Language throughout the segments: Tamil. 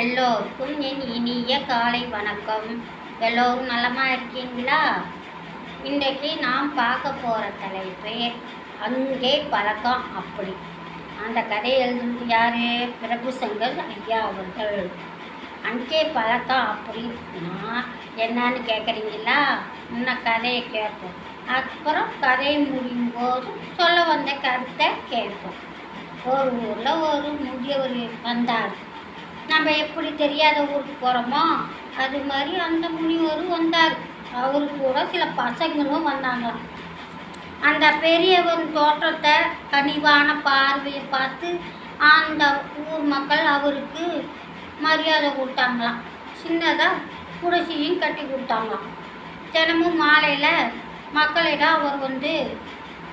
எல்லோருக்கும் என் இனிய காலை வணக்கம். எல்லோரும் நலமாக இருக்கீங்களா? இன்றைக்கு நாம் பார்க்க போகிற தலைப்பு அங்கே பழக்கம் அப்படி. அந்த கதையை எழுதுனது யார்? பிரபுசங்கர் ஐயா அவர்கள். அங்கே பழக்கம் அப்படின்னா என்னன்னு கேட்குறீங்களா இன்னும் கதையை கேட்போம். அப்புறம் கதை முடியும் போது சொல்ல வந்த கருத்தை கேட்போம். ஒரு ஊரில் ஒரு முதியவர் வந்தார். நம்ம எப்படி தெரியாத ஊருக்கு போகிறோமோ அது மாதிரி அந்த முனிவரும் வந்தார். அவரு கூட சில பசங்களும் வந்தாங்களாம் அந்த பெரியவர் தோற்றத்தை கனிவான பார்வையை பார்த்து அந்த ஊர் மக்கள் அவருக்கு மரியாதை கொடுத்தாங்களாம். சின்னதாக குடிசையும் கட்டி கொடுத்தாங்களாம். தினமும் மாலையில் மக்களிடம் அவர் வந்து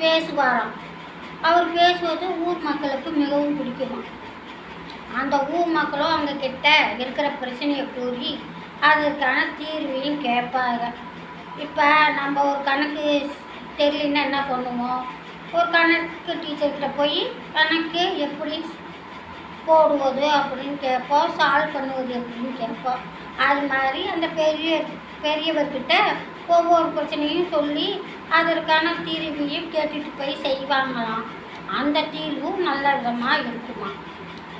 பேசுவாராம். அவர் பேசுவது ஊர் மக்களுக்கு மிகவும் பிடிக்குமா அந்த ஊர் மக்களும் அவங்க கிட்ட இருக்கிற பிரச்சனையை கூறி அதற்கான தீர்வையும் கேட்பாங்க. இப்போ நம்ம ஒரு கணக்கு தெரியலன்னா என்ன பண்ணுவோம் ஒரு கணக்கு டீச்சர்கிட்ட போய் கணக்கு எப்படி போடுவது அப்படின்னு கேட்போம் சால்வ் பண்ணுவது எப்படின்னு கேட்போம் அது மாதிரி அந்த பெரிய பெரியவர்கிட்ட ஒவ்வொரு பிரச்சனையும் சொல்லி அதற்கான தீர்வையும் கேட்டுட்டு போய் செய்வாங்களாம். அந்த தீர்வும் நல்ல விதமாக இருக்குமா?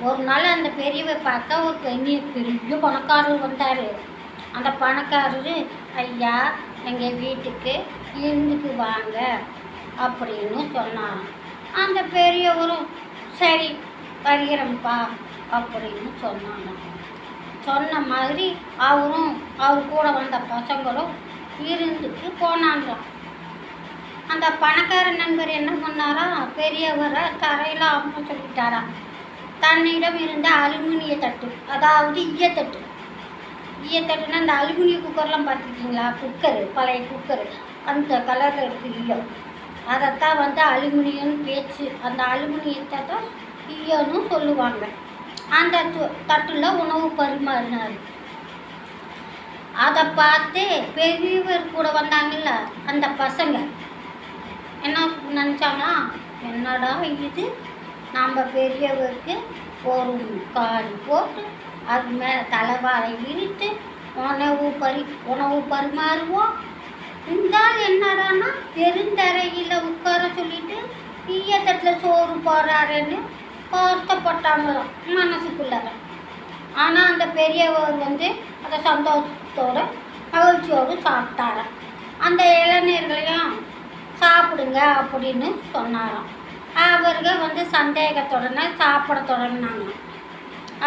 ஒரு நாள் அந்த பெரியவர் பார்க்க ஒரு பெரிய பெரிய பணக்காரர் வந்தார். அந்த பணக்காரர் ஐயா எங்கள் வீட்டுக்கு இருந்துக்கு வாங்க அப்படின்னு சொன்னான். அந்த பெரியவரும் சரி வருகிறேன்ப்பா அப்படின்னு சொன்னாங்க சொன்ன மாதிரி அவரும் அவர் கூட வந்த பசங்களும் இருந்துக்கு போனாங்களாம். அந்த பணக்கார நண்பர் என்ன பண்ணாரா பெரியவரை தரையில் அம்மா சொல்லிட்டாராம் தன்னிடம் இருந்த அலுமினிய தட்டு அதாவது ஈயத்தட்டு. ஈயத்தட்டுனா அந்த அலுமினிய குக்கர்லாம் பார்த்துருக்கீங்களா? குக்கரு பழைய குக்கரு. அந்த கலரில் இருக்குது ஈயம். அதைத்தான் வந்து அலுமினியம் பேச்சு அந்த அலுமினியத்தை தான் ஈயம்னு சொல்லுவாங்க. அந்த தட்டில் தட்டுல உணவு பரிமாறினார். அதை பார்த்து பெரியவர் கூட வந்தாங்கல்ல அந்த பசங்க. என்ன நினச்சாங்களா? என்னடா இது? நம்ம பெரியவருக்கு ஒரு கால் போட்டு அது மேலே தலைவாரை விரித்து உணவு பரி உணவு பரிமாறுவோம். இருந்தால் என்னடானா பெருந்தரையில் உட்கார சொல்லிட்டு ஈயத்தட்டில் சோறு போடுறாருன்னு வருத்தப்பட்டாங்களாம் மனசுக்குள்ளார ஆனால் அந்த பெரியவர் வந்து அதை சந்தோஷத்தோட மகிழ்ச்சியோடு சாப்பிட்டாராம். அந்த இளைஞர்களையும் சாப்பிடுங்க அப்படின்னு சொன்னாராம். அவருக்கு வந்து சந்தேகத்துடனே சாப்பிட தொடங்கினாங்க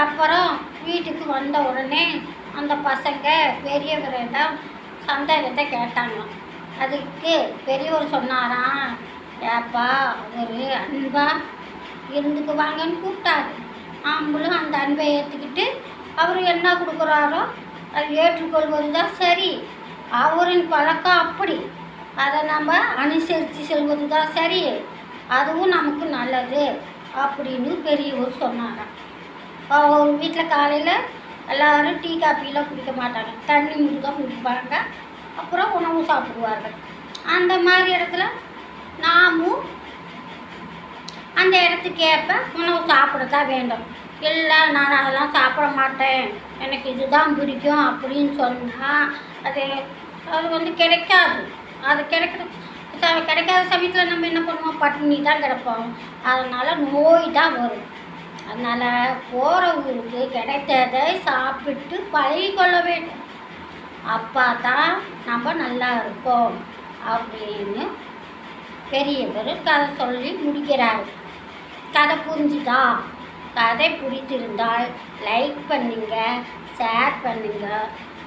அப்புறம் வீட்டுக்கு வந்த உடனே அந்த பசங்க பெரியவரிடம் சந்தேகத்தை கேட்டாங்க. அதுக்கு பெரியவர் சொன்னாராம் ஏப்பா ஒரு அன்பாக இருந்துக்கு வாங்கன்னு கூப்பிட்டாரு. ஆம்பளும் அந்த அன்பை ஏற்றுக்கிட்டு அவர் என்ன கொடுக்குறாரோ அதை ஏற்றுக்கொள்வது தான் சரி. அவரின் பழக்கம் அப்படி. அதை நம்ம அனுசரித்து செல்வது தான் சரி. அதுவும் நமக்கு நல்லது அப்படின்னு பெரியவர் சொன்னாராம். அவங்க வீட்டில் காலையில் எல்லோரும் டீ காப்பிலாம் குடிக்க மாட்டாங்க. தண்ணி மட்டும் தான் குடிப்பாங்க. அப்புறம் உணவு சாப்பிடுவார்கள். அந்த மாதிரி இடத்துல நாமும் அந்த இடத்துக்கேற்ப உணவு சாப்பிடத்தான் வேண்டும். இல்லை நான் அதெல்லாம் சாப்பிட மாட்டேன். எனக்கு இதுதான் பிடிக்கும் அப்படின்னு சொன்னால் அது அது வந்து கிடைக்காது. அது கிடைக்கிற கிடைக்காத சமயத்தில் நம்ம என்ன பண்ணுவோம்? பட்டினி தான் கிடப்போம். அதனால் நோய் தான் வரும். அதனால் போகிறவங்களுக்கு கிடைத்ததை சாப்பிட்டு பழகிக்கொள்ள வேண்டும். அப்பா தான் நம்ம நல்லா இருப்போம் அப்படின்னு பெரியவர் கதை சொல்லி முடிக்கிறார். கதை புரிஞ்சுதா? கதை பிடித்திருந்தால் லைக் பண்ணுங்க ஷேர் பண்ணுங்க.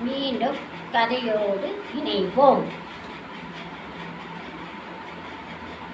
மீண்டும் கதையோடு இணைவோம்.